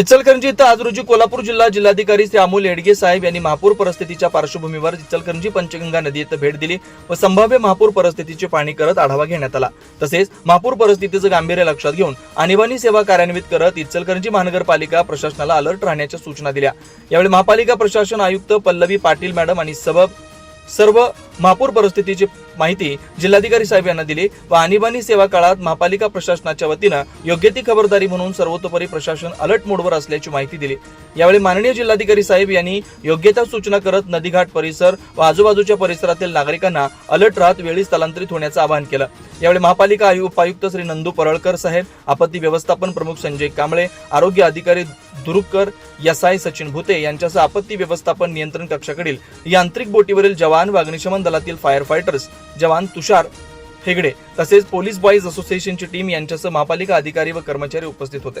इचलकरंजी इथं आज रोजी कोल्हापूर जिल्हा जिल्हाधिकारी श्री अमोल येडगे साहेब यांनी महापूर परिस्थितीच्या पार्श्वभूमीवर इचलकरंजी पंचगंगा नदी इथं भेट दिली व संभाव्य महापूर परिस्थितीची पाणी करत आढावा घेण्यात आला. तसेच महापूर परिस्थितीचं गांभीर्य लक्षात घेऊन आणीबाणी सेवा कार्यान्वित करत इचलकरंजी महानगरपालिका प्रशासनाला अलर्ट राहण्याच्या सूचना दिल्या. यावेळी महापालिका प्रशासन आयुक्त पल्लवी पाटील मॅडम आणि सबब सर्व महापूर परिस्थितीची माहिती जिल्हाधिकारी साहेब यांना दिली व आणीबाणी सेवा काळात महापालिका प्रशासनाच्या वतीनं योग्य ती खबरदारी म्हणून सर्वतोपरी प्रशासन अलर्ट मोडवर असल्याची माहिती दिली. यावेळी माननीय जिल्हाधिकारी साहेब यांनी योग्य त्या सूचना करत नदीघाट परिसर व आजूबाजूच्या परिसरातील नागरिकांना अलर्ट राहत वेळी स्थलांतरित होण्याचं आवाहन केलं. यावेळी महापालिका आयु उपायुक्त श्री नंदू परळकर साहेब आपत्ती व्यवस्थापन प्रमुख संजय कांबळे आरोग्य अधिकारी दुरुपकर यसाय सचिन भुते यांच्यासह आपत्ती व्यवस्थापन नियंत्रण कक्षाकडील यांत्रिक बोटीवरील जवान व अग्निशमन दलातील फायर फायटर्स जवान तुषार हेगडे तसेच पोलीस बॉईज असोसिएशनची टीम यांच्यासह महापालिका अधिकारी व कर्मचारी उपस्थित होते.